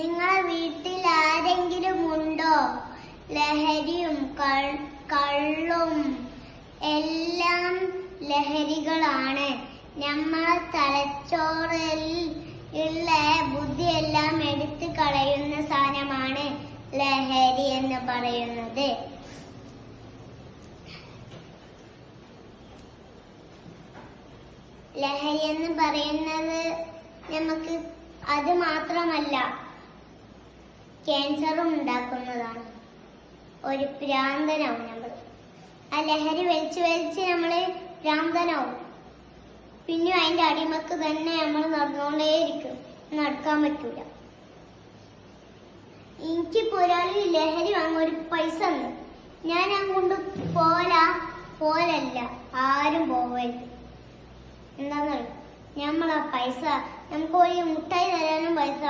നിങ്ങളെ വീട്ടിൽ ആരെങ്കിലും ഉണ്ടോ? ലഹരിയും കള്ളും എല്ലാം ലഹരികളാണ്. നമ്മളെ തലച്ചോറിൽ ഉള്ള ബുദ്ധിയെല്ലാം എടുത്തു കളയുന്ന സാധനമാണ് ലഹരി എന്ന് പറയുന്നത്. ലഹരി എന്ന് പറയുന്നത് നമുക്ക് അത് മാത്രമല്ല ക്യാൻസറും ഉണ്ടാക്കുന്നതാണ്. ഒരു ഭ്രാന്തനാവും നമ്മൾ ആ ലഹരി വലിച്ച് വലിച്ച് നമ്മൾ ഭ്രാന്തനാവും. പിന്നെ അതിന്റെ അടിമക്ക് തന്നെ നമ്മൾ നടന്നുകൊണ്ടേയിരിക്കും നടക്കാൻ പറ്റൂല. എനിക്കിപ്പോ ഒരാൾ ലഹരി വാങ്ങും ഒരു പൈസ തന്നു. ഞാൻ അങ്ങോട്ട് പോലാ പോലല്ല ആരും പോവരുത്. എന്താന്നറിയോ? നമ്മളാ പൈസ. നമുക്ക് ഒരു മുട്ടായി തരാനും പൈസ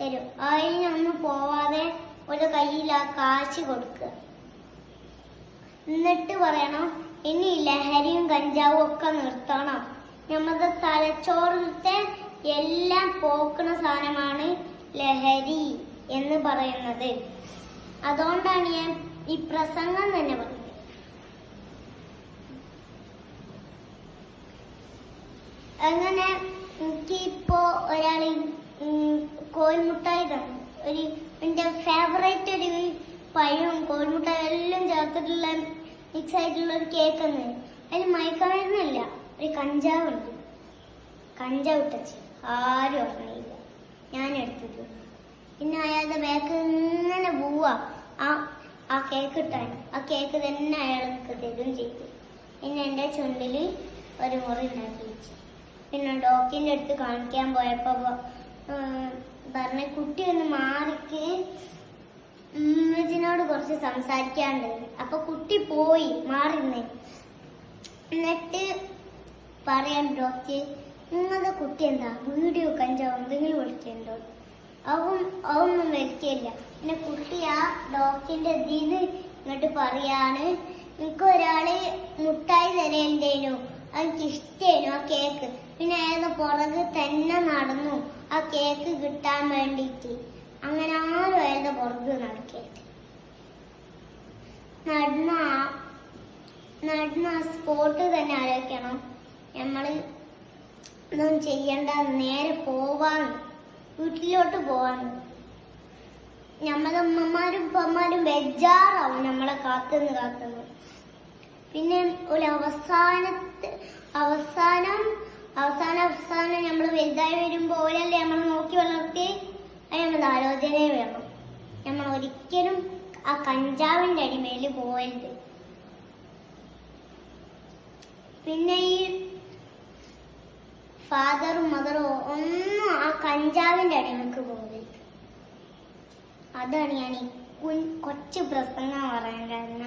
തരും. അതിനൊന്നും പോവാതെ ഒരു കയ്യിൽ ആ കാശ് കൊടുക്കുക എന്നിട്ട് പറയണം ഇനി ലഹരിയും കഞ്ചാവും ഒക്കെ നിർത്തണം. നമ്മുടെ തലച്ചോറിലത്തെ എല്ലാം പോക്കുന്ന സാധനമാണ് ലഹരി എന്ന് പറയുന്നത്. അതുകൊണ്ടാണ് ഞാൻ ഈ പ്രസംഗം തന്നെ പറഞ്ഞത്. അങ്ങനെ എനിക്ക് കോഴിമുട്ടായി തന്നു ഒരു എന്റെ ഫേവറേറ്റ് ഒരു പഴവും കോഴിമുട്ടായി എല്ലാം ചേർത്തിട്ടുള്ള മിക്സ് ആയിട്ടുള്ള ഒരു കേക്ക് എന്ന് അതിന് മയക്കമരുന്നില്ല ഒരു കഞ്ചാവുണ്ട്. കഞ്ചാവ് ഇട്ടച്ച്. ആരും ഓർമ്മയില്ല ഞാൻ എടുത്തത് പിന്നെ അയാളുടെ ബാക്ക് ഇങ്ങനെ പോവാ. ആ ആ കേക്ക് ഇട്ടാൻ ആ കേക്ക് തന്നെ അയാൾക്ക് തരും ചെയ്തു. പിന്നെ എന്റെ ചുണ്ടിൽ ഒരു മുറി ഉണ്ടാക്കി വെച്ചു. പിന്നെ ഡോക്ടറിന്റെ അടുത്ത് കാണിക്കാൻ പോയപ്പോ ഉം, പറഞ്ഞ കുട്ടി ഒന്ന് മാറിക്ക്. ഉമ്മച്ചിനോട് കുറച്ച് സംസാരിക്കാണ്ട് അപ്പൊ കുട്ടി പോയി മാറിന്ന് എന്നിട്ട് പറയാൻ ഡോക്ടർ നിങ്ങളുടെ കുട്ടി എന്താ? വീഡിയോ കഞ്ചാവ്? എന്തെങ്കിലും വിളിക്കുന്നുണ്ടോ? അവൻ അവനൊന്നും വലിക്കില്ല പിന്നെ കുട്ടി ആ ഡോക്ടറിന്റെ ഇതിന്ന് ഇങ്ങോട്ട് പറയാണ് എനിക്ക് ഒരാൾ മുട്ടായി തരേണ്ടേനു? എനിക്ക് ഇഷ്ടേനു? ആ കേക്ക്. പിന്നെ അയാൾ പുറകെ തന്നെ നടന്നു. ആ കേക്ക് കിട്ടാൻ വേണ്ടിയിട്ട്. അങ്ങനെ ആരും അയാളുടെ പുറകെ നടക്കരുത്. നടന്ന നടന്ന സ്പോട്ട് തന്നെ ആലോചിക്കണം. നമ്മൾ ഒന്നും ചെയ്യണ്ട നേരെ പോവാന്ന് വീട്ടിലോട്ട് പോവാന്ന് നമ്മളെ അമ്മമാരും ഉപ്പമാരും ബെജാറാവും നമ്മളെ കാത്തുനിന്ന് കാത്തുനിന്ന്. പിന്നെ ഒരു അവസാനത്തെ അവസാനം അവസാനം അവസാനം നമ്മൾ വലുതായി വരുമ്പോൾ ഓരല്ലേ നമ്മൾ നോക്കി വളർത്തി അത് നമ്മൾ ആലോചനയെ വേണം. നമ്മൾ ഒരിക്കലും ആ കഞ്ചാവിന്റെ അടിമയിൽ പോയത് പിന്നെ ഈ ഫാദറും മദറും ഒന്നും ആ കഞ്ചാവിന്റെ അടിമക്ക് പോകരുത് അതാണ് ഞാൻ കൊച്ചു പ്രസംഗം പറയാൻ കാരണം